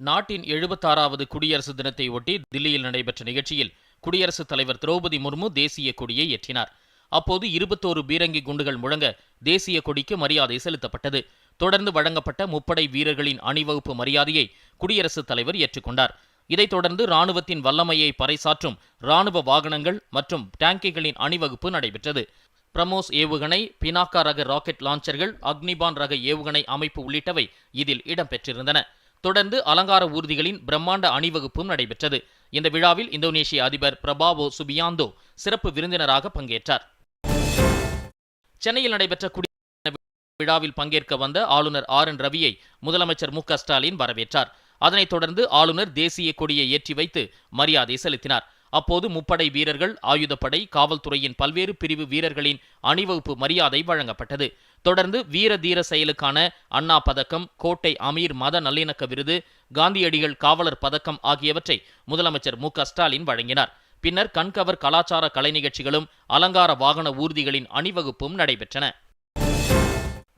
நாட்டின் எழுபத்தாறாவது குடியரசு தினத்தை ஒட்டி தில்லியில் நடைபெற்ற நிகழ்ச்சியில் குடியரசுத் தலைவர் திரௌபதி முர்மு தேசிய கொடியை ஏற்றினார். அப்போது இருபத்தோரு பீரங்கி குண்டுகள் முழங்க தேசிய கொடிக்கு மரியாதை செலுத்தப்பட்டது. தொடர்ந்து வழங்கப்பட்ட முப்படை வீரர்களின் அணிவகுப்பு மரியாதையை குடியரசுத் தலைவர் ஏற்றுக்கொண்டார். இதைத் தொடர்ந்து ராணுவத்தின் வல்லமையை பறைசாற்றும் ராணுவ வாகனங்கள் மற்றும் டேங்கிகளின் அணிவகுப்பு நடைபெற்றது. பிரமோஸ் ஏவுகணை பினாக்கா ரக ராக்கெட் லான்ச்சர்கள் அக்னிபான் ரக ஏவுகணை அமைப்பு உள்ளிட்டவை இதில் இடம்பெற்றிருந்தன. தொடர்ந்து அலங்கார ஊர்திகளின் பிரம்மாண்ட அணிவகுப்பும் நடைபெற்றது. இந்த விழாவில் இந்தோனேஷிய அதிபர் பிரபாவோ சுபியாந்தோ சிறப்பு விருந்தினராக பங்கேற்றார். சென்னையில் நடைபெற்ற குடியரசு விழாவில் பங்கேற்க வந்த ஆளுநர் ஆர். என். ரவியை முதலமைச்சர் மு. க. ஸ்டாலின் வரவேற்றார். அதனைத் தொடர்ந்து ஆளுநர் தேசிய கொடியை ஏற்றி வைத்து மரியாதை செலுத்தினார். அப்போது முப்படை வீரர்கள் ஆயுதப்படை காவல்துறையின் பல்வேறு பிரிவு வீரர்களின் அணிவகுப்பு மரியாதை வழங்கப்பட்டது. தொடர்ந்து வீர தீர செயலுக்கான அண்ணா பதக்கம் கோட்டை அமீர் மத நல்லிணக்க விருது காந்தியடிகள் காவலர் பதக்கம் ஆகியவற்றை முதலமைச்சர் மு ஸ்டாலின் வழங்கினார். பின்னர் கண்கவர் கலாச்சார கலை நிகழ்ச்சிகளும் அலங்கார வாகன ஊர்திகளின் அணிவகுப்பும் நடைபெற்றன.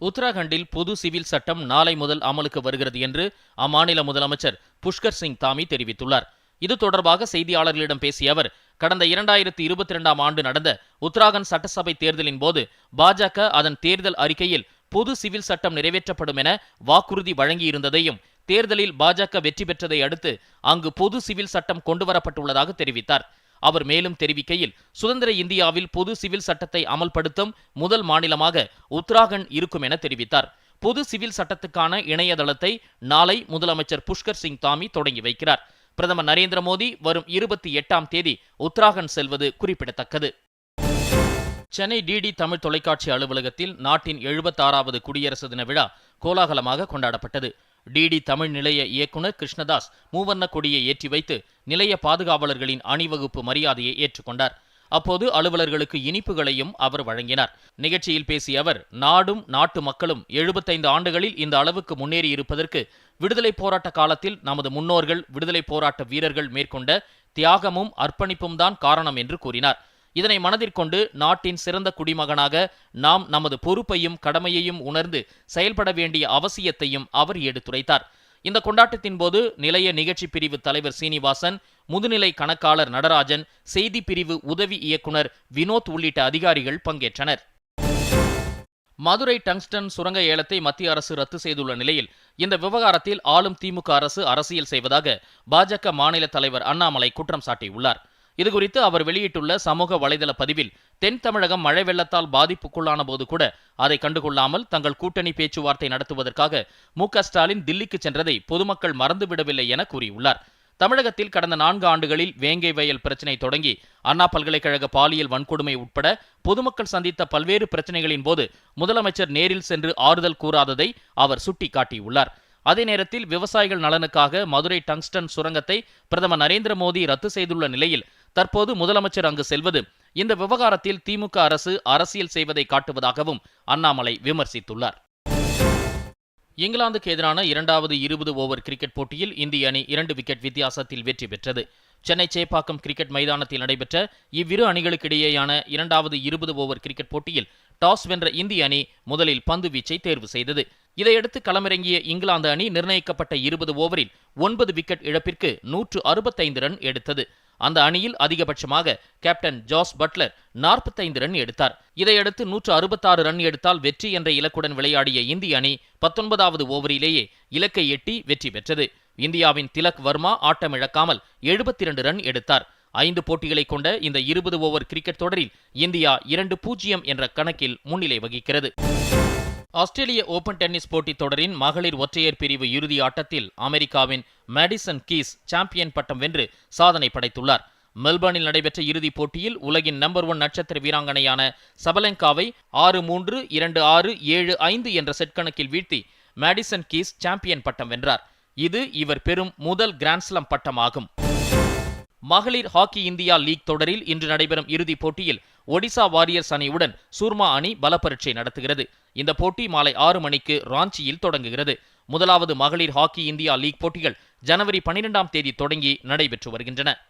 உத்தராகண்டில் பொது சிவில் சட்டம் நாளை முதல் அமலுக்கு வருகிறது என்று அம்மாநில முதலமைச்சர் புஷ்கர் சிங் தாமி தெரிவித்துள்ளார். இது தொடர்பாக செய்தியாளர்களிடம் பேசிய அவர் கடந்த இரண்டாயிரத்தி இருபத்தி இரண்டாம் ஆண்டு நடந்த உத்தராகண்ட் சட்டசபை தேர்தலின் போது பாஜக அதன் தேர்தல் அறிக்கையில் பொது சிவில் சட்டம் நிறைவேற்றப்படும் என வாக்குறுதி வழங்கியிருந்ததையும் தேர்தலில் பாஜக வெற்றி பெற்றதை அடுத்து அங்கு பொது சிவில் சட்டம் கொண்டுவரப்பட்டுள்ளதாக தெரிவித்தார். அவர் மேலும் தெரிவிக்கையில் சுதந்திர இந்தியாவில் பொது சிவில் சட்டத்தை அமல்படுத்தும் முதல் மாநிலமாக உத்தராகண்ட் இருக்கும் என தெரிவித்தார். பொது சிவில் சட்டத்துக்கான இணையதளத்தை நாளை முதலமைச்சர் புஷ்கர் சிங் தாமி தொடங்கி வைக்கிறார். பிரதமர் நரேந்திர மோடி வரும் இருபத்தி எட்டாம் தேதி உத்தராகண்ட் செல்வது குறிப்பிடத்தக்கது. சென்னை டிடி தமிழ் தொலைக்காட்சி அலுவலகத்தில் நாட்டின் எழுபத்தாறாவது குடியரசு தின விழா கோலாகலமாக கொண்டாடப்பட்டது. டிடி தமிழ் நிலைய இயக்குனர் கிருஷ்ணதாஸ் மூவர்ண கொடியை ஏற்றி வைத்து நிலைய பாதுகாவலர்களின் அணிவகுப்பு மரியாதையை ஏற்றுக்கொண்டார். அப்போது அலுவலர்களுக்கு இனிப்புகளையும் அவர் வழங்கினார். நிகழ்ச்சியில் பேசிய அவர் நாடும் நாட்டு மக்களும் எழுபத்தைந்து ஆண்டுகளில் இந்த அளவுக்கு முன்னேறி இருப்பதற்கு விடுதலை போராட்ட காலத்தில் நமது முன்னோர்கள் விடுதலை போராட்ட வீரர்கள் மேற்கொண்ட தியாகமும் அர்ப்பணிப்பும் தான் காரணம் என்று கூறினார். இதனை மனதிற்கொண்டு நாட்டின் சிறந்த குடிமகனாக நாம் நமது பொறுப்பையும் கடமையையும் உணர்ந்து செயல்பட வேண்டிய அவசியத்தையும் அவர் எடுத்துரைத்தார். இந்த கொண்டாட்டத்தின் போது நிலைய நிகழ்ச்சி பிரிவு தலைவர் சீனிவாசன் முதுநிலை கணக்காளர் நடராஜன் செய்தி பிரிவு உதவி இயக்குனர் வினோத் உள்ளிட்ட அதிகாரிகள் பங்கேற்றனர். மதுரை டங்ஸ்டன் சுரங்க ஏலத்தை மத்திய அரசு ரத்து செய்துள்ள நிலையில் இந்த விவகாரத்தில் ஆளும் திமுக அரசு அரசியல் செய்வதாக பாஜக மாநில தலைவர் அண்ணாமலை குற்றம் சாட்டியுள்ளார். இதுகுறித்து அவர் வெளியிட்டுள்ள சமூக வலைதள பதிவில் தென் தமிழகம் மழை வெள்ளத்தால் பாதிப்புக்குள்ளான போது கூட அதை கண்டுகொள்ளாமல் தங்கள் கூட்டணி பேச்சுவார்த்தை நடத்துவதற்காக மு. ஸ்டாலின் தில்லிக்கு சென்றதை பொதுமக்கள் மறந்துவிடவில்லை என கூறியுள்ளார். தமிழகத்தில் கடந்த நான்கு ஆண்டுகளில் வேங்கை வயல் பிரச்சினை தொடங்கி அண்ணா பல்கலைக்கழக பாலியல் வன்கொடுமை உட்பட பொதுமக்கள் சந்தித்த பல்வேறு பிரச்சனைகளின் போது முதலமைச்சர் நேரில் சென்று ஆறுதல் கூறாததை அவர் சுட்டிக்காட்டியுள்ளார். அதே நேரத்தில் விவசாயிகள் நலனுக்காக மதுரை டங்ஸ்டன் சுரங்கத்தை பிரதமர் நரேந்திர மோடி ரத்து செய்துள்ள நிலையில் தற்போது முதலமைச்சர் அங்கு செல்வது. இந்த விவகாரத்தில் திமுக அரசு அரசியல் செய்வதை காட்டுவதாகவும் அண்ணாமலை விமர்சித்துள்ளார். இங்கிலாந்துக்கு எதிரான இரண்டாவது இருபது ஓவர் கிரிக்கெட் போட்டியில் இந்திய அணி இரண்டு விக்கெட் வித்தியாசத்தில் வெற்றி பெற்றது. சென்னை சேப்பாக்கம் கிரிக்கெட் மைதானத்தில் நடைபெற்ற இவ்விரு அணிகளுக்கிடையேயான இரண்டாவது இருபது ஓவர் கிரிக்கெட் போட்டியில் டாஸ் வென்ற இந்திய அணி முதலில் பந்து வீச்சை தேர்வு செய்தது. இதையடுத்து களமிறங்கிய இங்கிலாந்து அணி நிர்ணயிக்கப்பட்ட இருபது ஓவரில் ஒன்பது விக்கெட் இழப்பிற்கு நூற்று அறுபத்தைந்து ரன் எடுத்தது. அந்த அணியில் அதிகபட்சமாக கேப்டன் ஜாஸ் பட்லர் நாற்பத்தைந்து ரன் எடுத்தார். இதையடுத்து நூற்று அறுபத்தாறு ரன் எடுத்தால் வெற்றி என்ற இலக்குடன் விளையாடிய இந்திய அணி பத்தொன்பதாவது ஓவரிலேயே இலக்கை எட்டி வெற்றி பெற்றது. இந்தியாவின் திலக் வர்மா ஆட்டமிழக்காமல் எழுபத்தி இரண்டு ரன் எடுத்தார். ஐந்து போட்டிகளை கொண்ட இந்த இருபது ஓவர் கிரிக்கெட் தொடரில் இந்தியா இரண்டு பூஜ்ஜியம் என்ற கணக்கில் முன்னிலை வகிக்கிறது. ஆஸ்திரேலிய ஓபன் டென்னிஸ் போட்டித் தொடரின் மகளிர் ஒற்றையர் பிரிவு இறுதி ஆட்டத்தில் அமெரிக்காவின் மேடிசன் கீஸ் சாம்பியன் பட்டம் வென்று சாதனை படைத்துள்ளார். மெல்பர்னில் நடைபெற்ற இறுதிப் போட்டியில் உலகின் நம்பர் ஒன் நட்சத்திர வீராங்கனையான சபலெங்காவை ஆறு மூன்று இரண்டு ஆறு ஏழு ஐந்து என்ற செட் கணக்கில் வீழ்த்தி மேடிசன் கீஸ் சாம்பியன் பட்டம் வென்றார். இது இவர் பெறும் முதல் கிராண்ட்ஸ்லம் பட்டமாகும். மகளிர் ஹாக்கி இந்தியா லீக் தொடரில் இன்று நடைபெறும் இறுதிப் போட்டியில் ஒடிசா வாரியர்ஸ் அணியுடன் சூர்மா அணி பலப்பரீட்சை நடத்துகிறது. இந்த போட்டி மாலை ஆறு மணிக்கு ராஞ்சியில் தொடங்குகிறது. முதலாவது மகளிர் ஹாக்கி இந்தியா லீக் போட்டிகள் ஜனவரி பனிரெண்டாம் தேதி தொடங்கி நடைபெற்று வருகின்றன.